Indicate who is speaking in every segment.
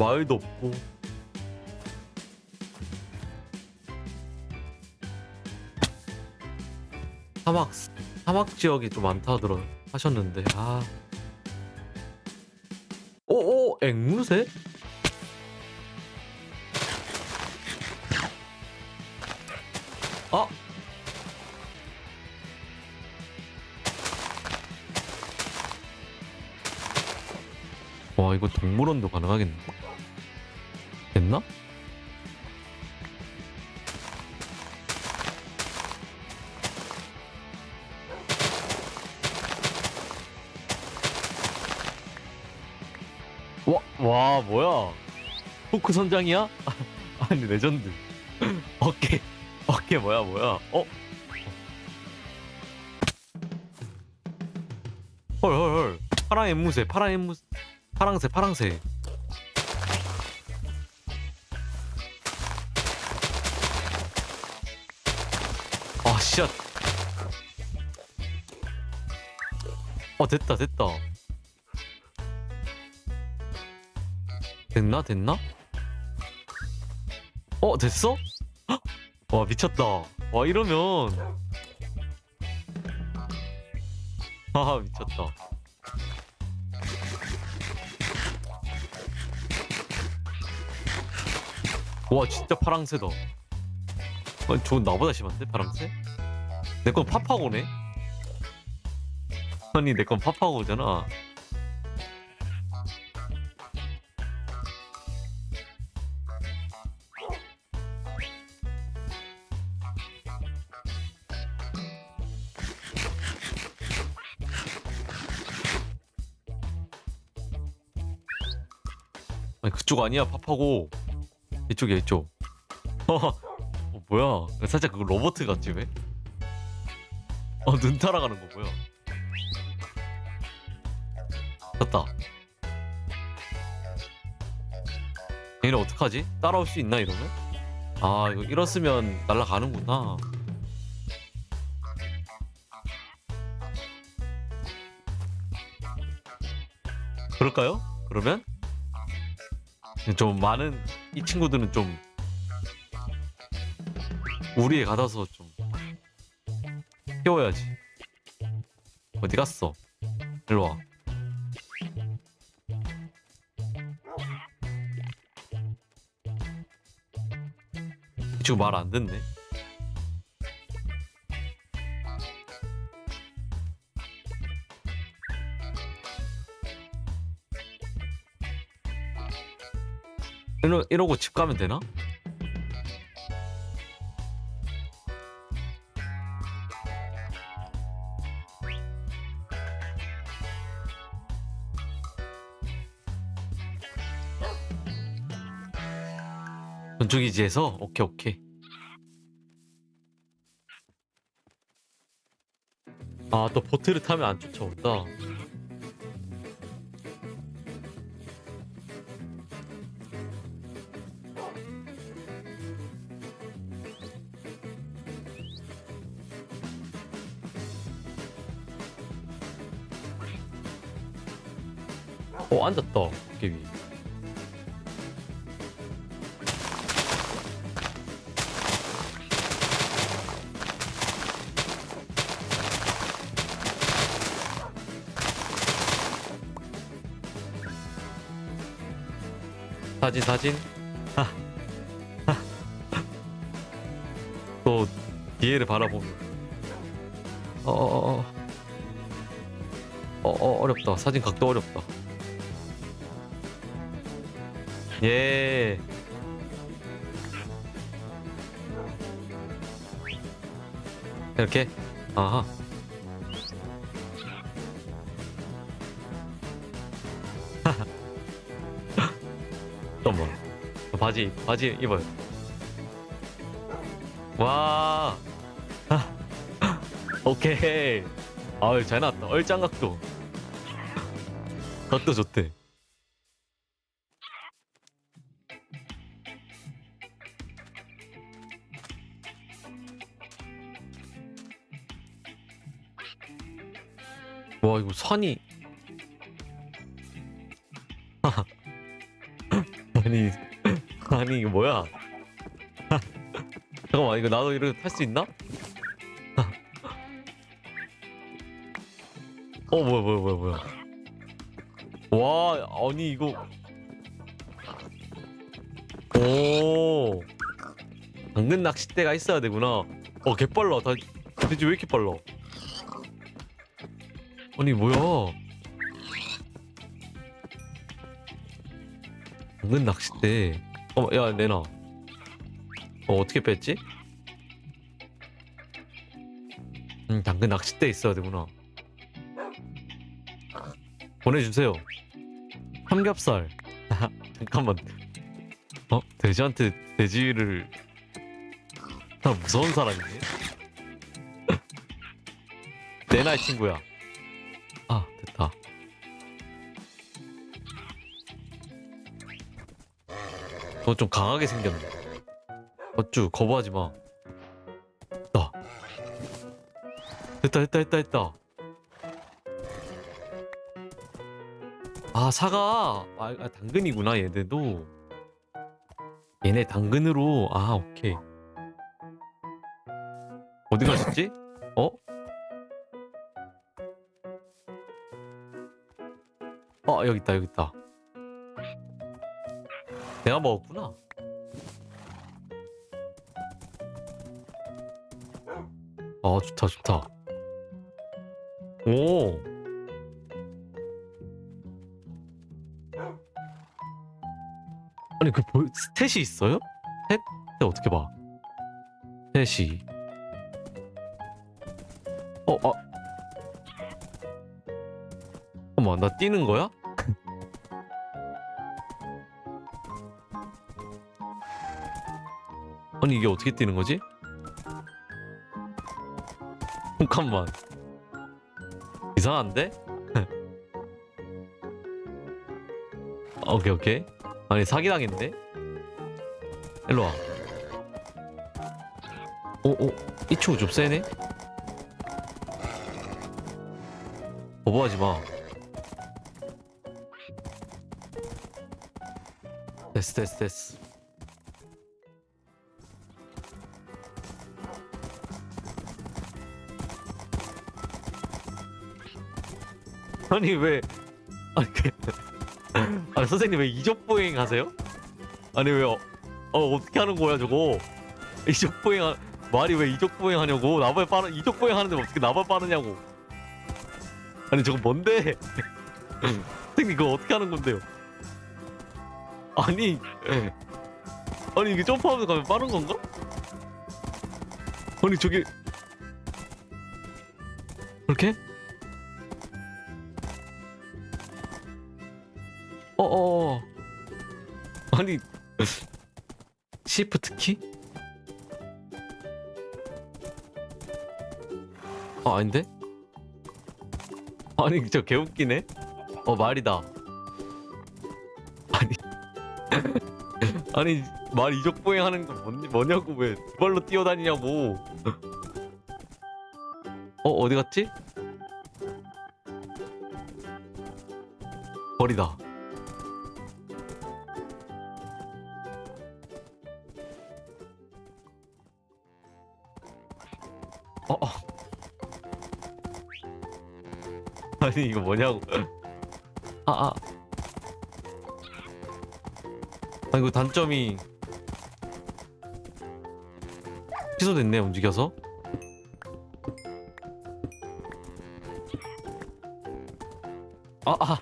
Speaker 1: 마을도 없고. 사막 사막 지역이 좀 많다 들어 하셨는데 아. 오오 앵무새? 아. 와 이거 동물원도 가능하겠네 됐나? 와, 와 뭐야 포크 선장이야? 아니 레전드 어깨 어깨 뭐야 뭐야 어? 헐 헐 헐 파랑 앵무새 파랑 앵무새 파랑새 파랑새 아 씨앗 어 됐다 됐다 됐나 됐나? 어 됐어? 헉! 와 미쳤다 와 이러면 아 미쳤다 와 진짜 파랑새다 아니 저건 나보다 심한데 파랑새? 내 건 파파고네? 아니 내 건 파파고잖아 아니 그쪽 아니야 파파고 이쪽이야 이쪽 어, 뭐야 살짝 그거 로봇 같지 왜? 어 눈 따라가는 거 뭐야 됐다 얘는 어떡하지? 따라올 수 있나 이러면? 아 이거 이렇으면 날아가는구나 그럴까요? 그러면? 좀 많은 이 친구들은 좀 우리에 가둬서 좀 키워야지. 어디 갔어? 일로 와. 이 친구 말 안 듣네. 이러, 이러고 집 가면 되나? 전투 기지에서? 오케이 오케이. 아 또 보트를 타면 안 쫓아온다. 어 앉았다 도깨비 사진 사진. 또 뒤에를 바라보면. 어어어. 어, 어, 어렵다. 사진 각도 어렵다. 예. 이렇게? 아하 바지 바지 입어요. 와. 오케이. 아유 잘 나왔다. 얼짱 각도. 각도 좋대. 와 이거 산이. 아니 아니 이거 뭐야? 잠깐만 이거 나도 이렇게 탈 수 있나? 어 뭐야 뭐야 뭐야 뭐야? 와 아니 이거 오 당근 낚싯대가 있어야 되구나. 어 개빨라. 다 돼지 왜 이렇게 빨라? 아니 뭐야? 당근 낚싯대. 어야 내놔. 어 어떻게 뺐지? 음 당근 낚싯대 있어야 되구나. 보내주세요. 삼겹살. 잠깐만. 어 돼지한테 돼지를 나 무서운 사람이네. 내날 친구야. 아 됐다. 너 좀 강하게 생겼네. 어쭈 거부하지 마. 나. 됐다 됐다 됐다 됐다. 아 사과. 아, 아 당근이구나 얘네도. 얘네 당근으로 아 오케이. 어디 가셨지? 어? 어 여기 있다 여기 있다. 내가 먹었구나. 아 좋다 좋다. 오. 아니 그 볼- 스탯이 있어요? 스탯? 스탯 어떻게 봐? 스탯이 어, 아. 잠깐만, 나 뛰는 거야? 아니, 이게 어떻게 뛰는 거지? 잠깐만. 이상한데? 아, 오케이, 오케이. 아니, 사기당했네? 일로 와. 오, 오, 이초 좀 세네? 거부하지 마. 됐어 됐어 됐어. 아니 왜 아니 그 아니 선생님 왜 이적보행 하세요? 아니 왜요? 어 어떻게 하는 거야 저거? 이적보행 하... 말이 왜 이적보행 하냐고 나발 빠르 이적보행 하는데 어떻게 나발 빠르냐고 아니 저거 뭔데? 선생님 그거 어떻게 하는 건데요? 아니 아니 이게 점프하면서 가면 빠른 건가? 아니 저게 그렇게? 어어 아니 시프트 키? 아 아닌데? 아니 저 개웃기네 어 말이다 아니 아니 말 이적보행 하는 거 뭐니, 뭐냐고 왜 두 발로 뛰어다니냐고 어 어디 갔지? 버리다 아니 이거 뭐냐고. 아 아. 아 이거 단점이 취소됐네 움직여서? 아 아.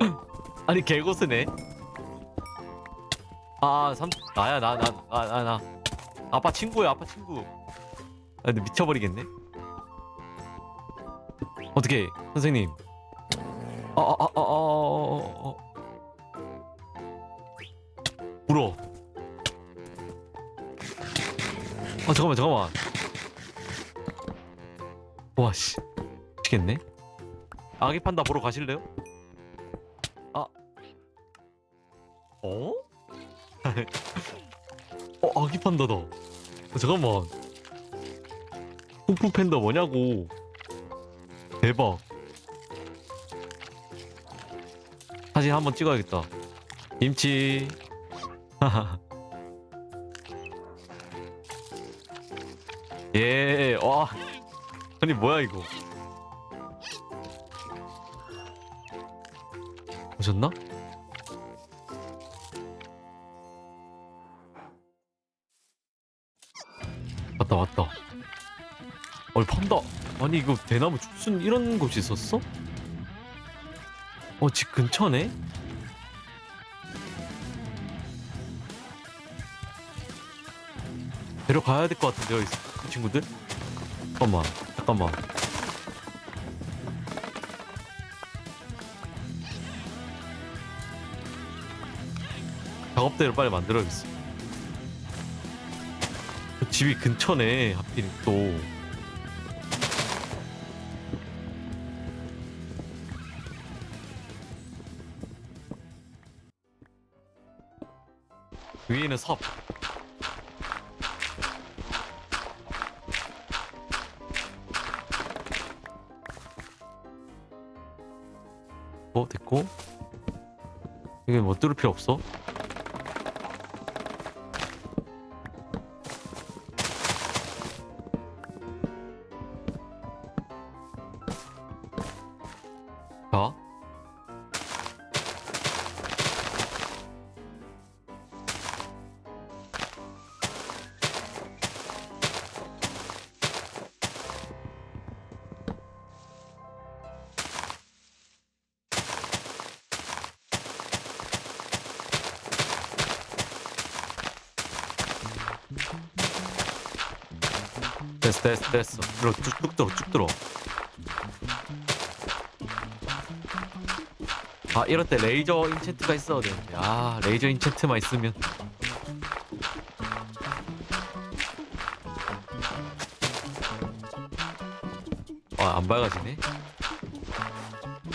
Speaker 1: 아니 개고수네. 아 삼, 나야 나나 나 나 나. 아빠 친구야 아빠 친구. 아 근데 미쳐버리겠네 어떻게 선생님. 아아아아아아 불어. 아 잠깐만 잠깐만. 와씨. 미치겠네. 아기 판다 보러 가실래요? 아. 어? 어 아기 판다다. 어, 잠깐만. 쿵푸 팬더 뭐냐고 대박 사진 한번 찍어야겠다 김치. 예, 와. 아니 뭐야 이거? 오셨나? 왔다 왔다. 어이 판다. 아니 이거 대나무 죽순 이런 곳이 있었어? 어 집 근처네? 데려가야 될 것 같은데요, 이, 이 친구들? 잠깐만, 잠깐만. 작업대를 빨리 만들어야겠어. 그 집이 근처네, 하필 또. 위에는 섭. 어 됐고 이게 뭐 뚫을 필요 없어 됐어 됐어 됐어. 들어 쭉 쭉 들어 쭉 들어. 아 이럴 때 레이저 인챈트가 있어야 되는데. 아 레이저 인챈트만 있으면. 아 안 밝아지네?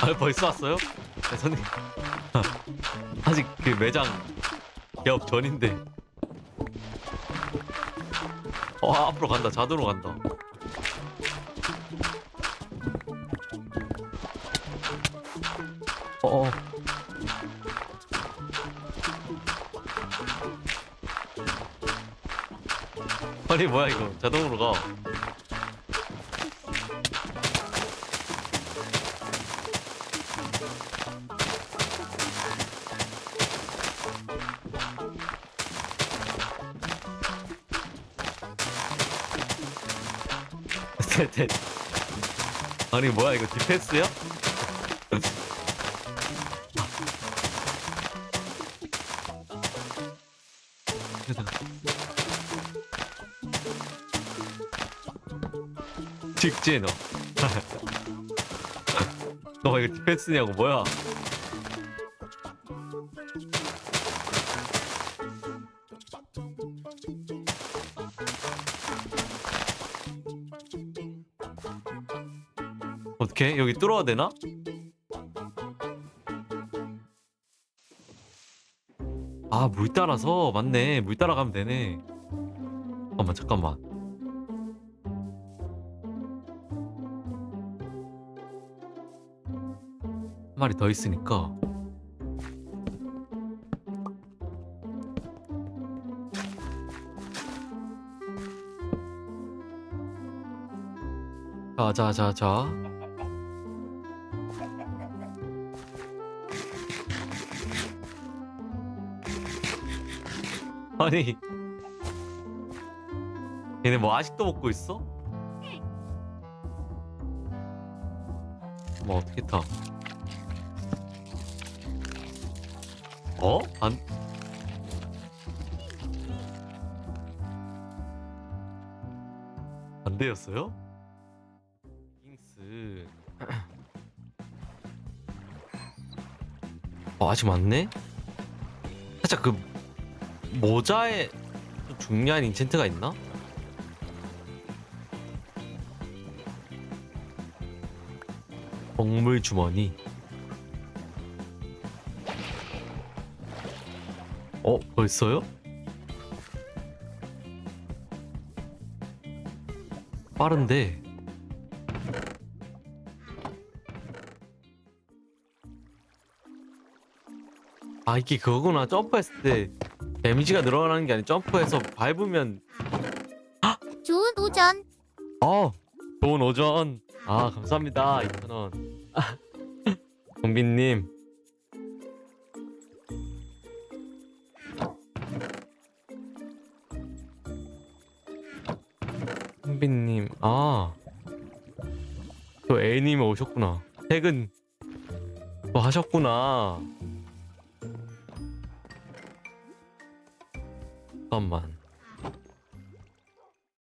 Speaker 1: 아 벌써 왔어요? 네, 선생님. 아직 그 매장 개업 전인데 어 앞으로 간다. 자동으로 간다. 어어. 아니 뭐야 이거. 자동으로 가 됐, 됐. 아니 뭐야 이거 디펜스야? 직진 너. 너 이거 디펜스냐고 뭐야? 어떻게? 여기 뚫어야 되나? 아 물 따라서? 맞네. 물 따라가면 되네. 잠깐만 잠깐만. 한 마리 더 있으니까. 자자자자 아니 얘네 뭐 아직도 먹고 있어? 뭐 어떻게 타? 어? 안 안되었어요? 잉스 어, 아직 많네? 살짝 그 모자에 좀 중요한 인챈트가 있나? 먹물 주머니 어 벌써요? 빠른데 아 이게 그거구나 점프했을 때 데미지가 늘어나는 게 아니라 점프해서 밟으면.
Speaker 2: 좋은 오전.
Speaker 1: 어 좋은 오전. 아 감사합니다 2,000원. 동빈님. 동빈님 아또 A님 오셨구나. 퇴근. 또 하셨구나 잠깐만